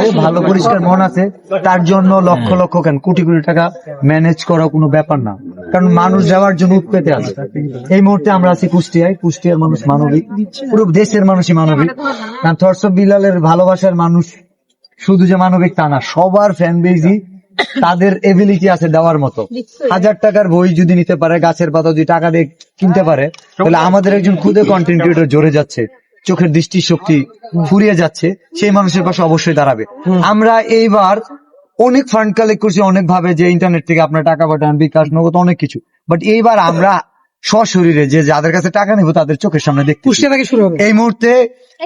আছে ভালো পরিষ্কার মন আছে তার জন্য লক্ষ লক্ষ কেন? কোটি কোটি টাকা ম্যানেজ করা কোনো ব্যাপার না। কারণ মানুষ যাওয়ার জন্য উৎপেতে আছে। এই মুহূর্তে আমরা আছি কুষ্টিয়ায়। কুষ্টিয়ার মানুষ মানবিক। পুরো দেশের মানুষই মানবিক। কারণ থর্স বিলালের ভালোবাসার মানুষ শুধু যে মানবিক তা না সবার ফ্যান বেজই তাদের এবিলিটি আছে দেওয়ার মতো। হাজার টাকার বই যদি নিতে পারে গাছের পাতা যদি টাকা দিয়ে কিনতে পারে তাহলে আমাদের একজন খুদে কন্টেন্ট ক্রিয়েটর জোরে যাচ্ছে। চোখের দৃষ্টি শক্তি ফুরিয়ে যাচ্ছে সেই মানুষের পাশে অবশ্যই দাঁড়াবে। আমরা এইবার অনেক ফান্ড কালেক্ট করছি অনেক ভাবে যে ইন্টারনেট থেকে আপনার টাকা পাঠান বিকাশ নগদ অনেক কিছু। বাট এইবার আমরা সশরীরে যে যাদের কাছে টাকা নেব তাদের চোখের সামনে দেখতে কুষ্টিয়া থেকে শুরু হবে। এই মুহূর্তে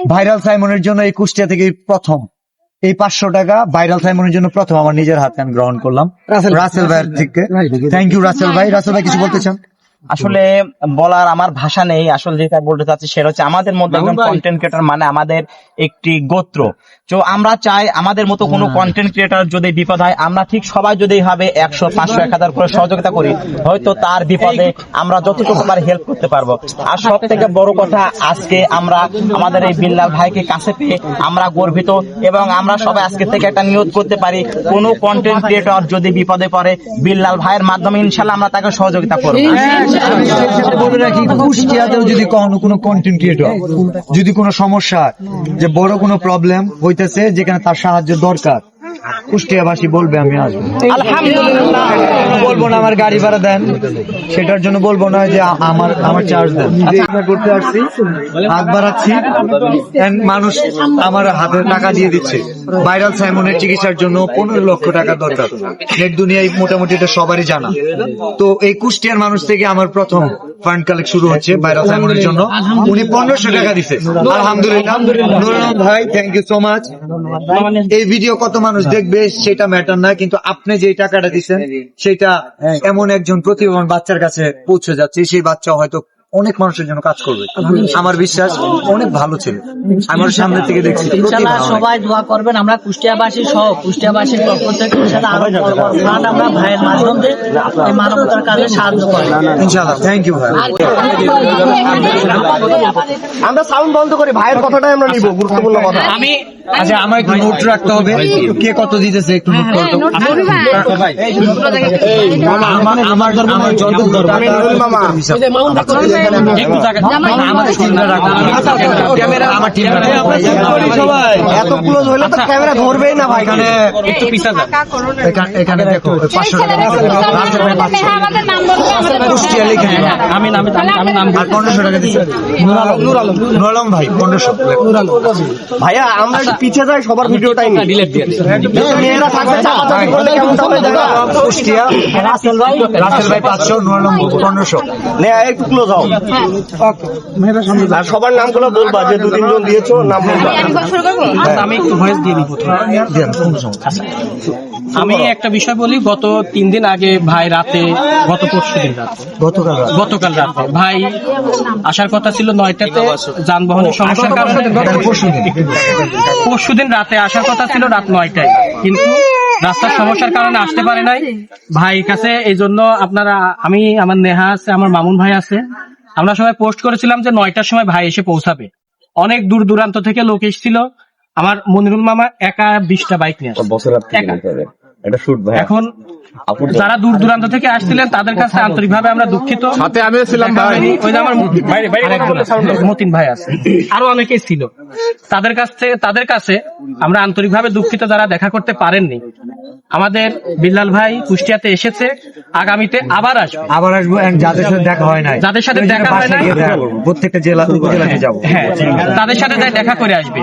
ভাইরাল সাইমনের জন্য এই কুষ্টিয়া থেকে প্রথম। এই পাঁচশো টাকা ভাইরাল সাইমনের জন্য প্রথম আমার নিজের হাতে আমি গ্রহণ করলাম। রাসেল রাসেল ভাইয়ের থেকে। থ্যাংক ইউ রাসেল ভাই। রাসেল ভাই কিছু বলতে চান? আসলে বলার আমার ভাষা নেই আসলে যেটা বলতে চাচ্ছি সেটা হচ্ছে আমাদের মধ্যে একজন কন্টেন্ট ক্রিয়েটর মানে আমাদের একটি গোত্র। তো আমরা চাই আমাদের মতো কোনো কন্টেন্ট ক্রিয়েটর যদি বিপদ হয় আমরা ঠিক সবাই যদি হবে একশো পাঁচশো এক হাজার করে সহযোগিতা করি হয়তো তার বিপদে আমরা যতটুকু পারি হেল্প করতে পারব। আর সব থেকে বড় কথা আজকে আমরা আমাদের এই বিল্লাল ভাইকে কাছে পেয়ে আমরা গর্বিত এবং আমরা সবাই আজকে থেকে একটা নিয়োগ করতে পারি। কোনো কন্টেন্ট ক্রিয়েটর যদি বিপদে পড়ে বিল্লাল ভাইয়ের মাধ্যমে ইনশাল্লাহ আমরা তাকে সহযোগিতা করব। আমি বলে রাখি কুষ্টিয়াতেও যদি কখনো কোনো কন্টেন্ট ক্রিয়েটর যদি কোনো সমস্যা যে বড় কোনো প্রবলেম হইতেছে যেখানে তার সাহায্য দরকার কুষ্টিয়াবাসী বলবে আমি আসব। আলহামদুলিল্লাহ। বলব না আমার গাড়ি ভাড়া দেন। সেটার জন্য বলব না যে আমার আমার চার্জ দেন। করতে আসছি হাত বাড়াচ্ছি মানুষ আমার হাতে টাকা দিয়ে দিচ্ছে। ভাইরাল সাইমনের চিকিৎসার জন্য পনেরো লক্ষ টাকা দরকার। নেট দুনিয়ায় মোটামুটি এটা সবারই জানা। তো এই কুষ্টিয়ার মানুষ থেকে আমার প্রথম ফান্ড কালেক্ট শুরু হচ্ছে বাইরা সাইমনের জন্য। উনি পনেরোশো টাকা দিছে। আলহামদুলিল্লাহ। নুরুল ভাই থ্যাংক ইউ সো মাচ এই ভিডিও কত মানুষ দেখবে সেটা ম্যাটার না কিন্তু আপনি যে টাকাটা দিচ্ছেন সেটা এমন একজন প্রতিভাবান বাচ্চার কাছে পৌঁছে যাচ্ছে। সেই বাচ্চা হয়তো অনেক মানুষের জন্য কাজ করবে। আমার বিশ্বাস অনেক ভালো ছিল। আমার সামনে থেকে দেখছি। সবাই দোয়া করবেন আমরা কুষ্টিয়াবাসী সহ কুষ্টিয়াবাসীর পক্ষ থেকে আরও ফান্ড আমরা ভাইয়ের মাধ্যমে এই মানবতার কাজে সাহায্য করব। ইনশাআল্লাহ থ্যাংক ইউ ভাই। আমরা সাউন্ড বন্ধ করি ভাইয়ের কথাটাই আমরা নিব গুরুত্বপূর্ণ কথা। আমি আচ্ছা আমার একটু নোট রাখতে হবে কে কত দিতেছে একটু নোট করতে আমার যত দরকার আমার টিমটা রাখো ক্যামেরা আমার টিমটা এত ক্লোজ হইলে তো ক্যামেরা ধরবেই না ভাই এখানে একটু পিছা যান এখানে দেখো পাঁচশো টাকা। আমি নাম আমি নাম পনেরোশো টাকা দিচ্ছে নুর আলম নুর আলম ভাই পনেরোশো ভাইয়া আমরা একটু পিছিয়ে যাই সবার ভিডিওটাই নিই। ডিলেট দিয়ে দিন। মেয়েরা থাকবে চাপাচাপি করলে কেমন হবে দেখা কুষ্টিয়া রাসেল ভাই? রাসেল ভাই পাঁচশো নুর পনেরোশো। নে একটু ক্লোজ হও আর সবার নামগুলো বলবা যে দু তিনজন দিয়েছ নাম বলবা। একবার শুরু করব? আচ্ছা, আমি একটু ভয়েস দিয়ে দিই প্রথমে। দেন কোনো সমস্যা নেই। আমি একটা বিষয় বলি গত তিন দিন আগে ভাই রাতে গত পরশু দিন রাতে গতকাল গতকাল রাতে ভাই আসার কথা ছিল নয়টাতে যানবাহনের সমস্যার কারণে। পরশু দিন। রাতে আসার কথা ছিল রাত নয়টায়। কিন্তু রাস্তার সমস্যার কারণে আসতে পারে নাই। ভাই কাছে এই জন্য আপনারা আমি আমার নেহা আছে আমার মামুন ভাই আছে। আমরা সবাই পোস্ট করেছিলাম যে নয়টার সময় ভাই এসে পৌঁছাবে। অনেক দূর দূরান্ত থেকে লোক এসেছিল। আমার মনিরুল মামা একা বিশটা বাইক নিয়ে এখন যারা দূর দূরান্ত থেকে আসছিলেন তাদের কাছে আন্তরিকভাবে আমরা দুঃখিত। সাথে আমিও ছিলাম ওই যে আমার মতিন ভাই আছে। আরও অনেকেই ছিল। তাদের কাছে তাদের কাছে আমরা আন্তরিকভাবে দুঃখিত যারা দেখা করতে পারেননি। আমাদের বিল্লাল ভাই কুষ্টিয়াতে এসেছে আগামীতে আবার আসবে। আবার আসব যাদের সাথে দেখা হয় নাই। যাদের সাথে দেখা হয় নাই। প্রত্যেকটা জেলা উপজেলাতে যাব। হ্যাঁ তাদের সাথে তাই দেখা করে আসবে।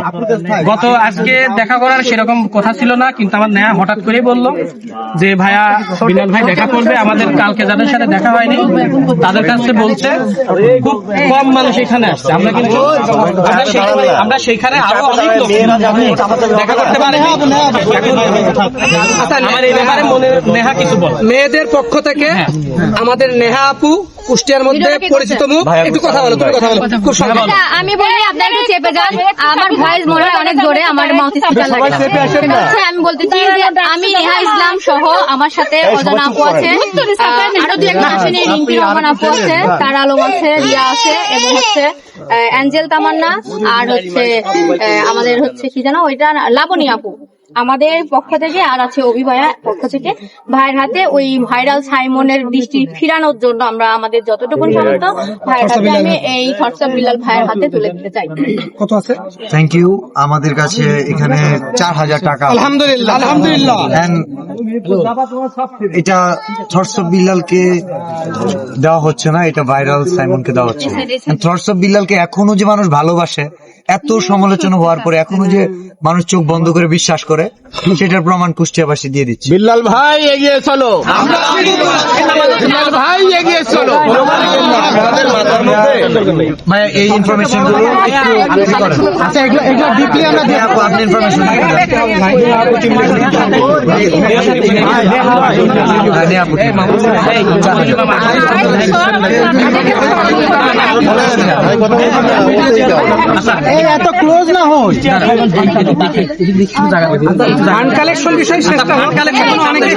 গত আজকে দেখা করার সেরকম কথা ছিল না কিন্তু আমার নেয়া হঠাৎ করে বলল যে ভাইয়া বিল্লাল ভাই দেখা করবে আমাদের কালকে যাদের সাথে দেখা হয়নি তাদের কাছে বলছে খুব কম মানুষ এখানে আসছে। আমরা কিন্তু আমরা সেইখানে আরও অনেক লোক দেখা করতে পারিনি বল। মেয়েদের পক্ষ থেকে হ্যাঁ। আমাদের নেহা আপু কুষ্টিয়ার মধ্যে পরিচিত মুখ। একটু কথা বলো তুমি কথা বলো। খুব আচ্ছা, আমি বলি আপনারা একটু চেপে যান। আমার ভয়েস মনে হয় অনেক জোরে আমার মাউথ স্পিকার লাগে। হচ্ছে আমি বলতে চাই যে আমি নেহা ইসলাম সহ আমার সাথে অজানা আপু আছে আরও দু একটা আসেনি রিঙ্কি রহমান আপু আছে তার আলম আছে রিয়া আছে এবং হচ্ছে আহ, অ্যাঞ্জেল তামান্না আর হচ্ছে আহ, আমাদের হচ্ছে কি জানো ওইটা লাবণী আপু। আমাদের পক্ষ থেকে আর আছে অভি ভাইয়ার পক্ষ থেকে ভাইয়ের হাতে ওই ভাইরাল সাইমনের দৃষ্টি ফিরানোর জন্য আমরা আমাদের যতটুকু সামর্থ্য ভাইয়ের হাতে আমি এই হোয়াটসঅ্যাপ বিলাল ভাইয়ের হাতে তুলে দিতে চাই। কত আছে? থ্যাংক ইউ আমাদের কাছে এখানে চার হাজার টাকা। আলহামদুলিল্লাহ আলহামদুলিল্লাহ। এটা অফ বিল্লালকে দেওয়া হচ্ছে না এটা ভাইরাল সাইমনকে দেওয়া হচ্ছে অফ বিল্লালকে এখনও যে মানুষ ভালোবাসে এত সমালোচনা হওয়ার পরে এখনও যে মানুষ চোখ বন্ধ করে বিশ্বাস করে সেটার প্রমাণ কুষ্টিয়াবাসী দিয়ে দিচ্ছে। বিল্লাল ভাই এগিয়ে চলো বিল্লাল ভাই এগিয়ে চলো আমাদের ভাইয়া এই ইনফরমেশনগুলো আচ্ছা এগুলো এগুলো ডিপলি আমরা হ্যাঁ, আপু আপনি ইনফরমেশন এত ক্লোজ না হই ফান্ড কালেকশন বিষয় হোক কালেকশন অনেকেই